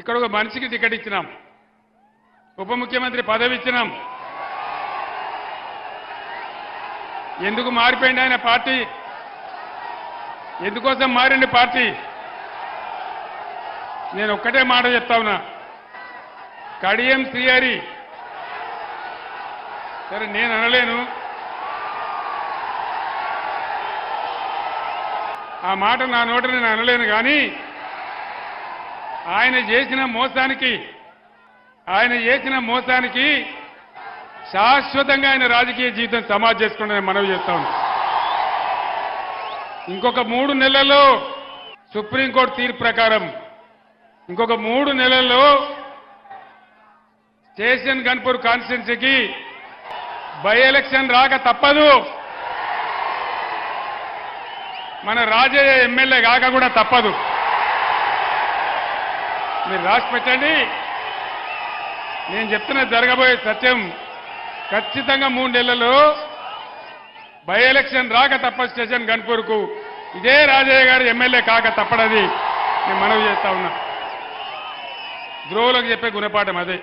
ఇక్కడ ఒక మనిషికి టికెట్ ఇచ్చినాం. ఉప ముఖ్యమంత్రి పదవి ఇచ్చినాం. ఎందుకు మారిపోయింది ఆయన పార్టీ? ఎందుకోసం మారింది పార్టీ? నేను ఒక్కటే మాట చెప్తా ఉన్నా. కడియం శ్రీహరి. సరే నేను అనలేను. ఆ మాట నా నోట నేను అనలేను కానీ ఆయన చేసిన మోసానికి ఆయన చేసిన మోసానికి శాశ్వతంగా ఆయన రాజకీయ జీవితం సమాజ్ చేసుకుంటే మనవి చేస్తా ఇంకొక మూడు నెలల్లో సుప్రీంకోర్టు తీర్పు ప్రకారం ఇంకొక మూడు నెలల్లో స్టేషన్ గన్పూర్ కాన్స్టిట్యున్సీకి బై ఎలక్షన్ రాక తప్పదు. మన రాజయ్య ఎమ్మెల్యే కాక కూడా తప్పదు. మీరు రాసి పెట్టండి. నేను చెప్తున్న జరగబోయే సత్యం. ఖచ్చితంగా మూడు నెలల్లో బై ఎలక్షన్ రాక తప్ప స్టేషన్ గన్పూర్కు ఇదే రాజయ్య గారు ఎమ్మెల్యే కాక తప్పడది. నేను మనవి చేస్తా ఉన్నా. ద్రోవులకు చెప్పే గుణపాఠం అదే.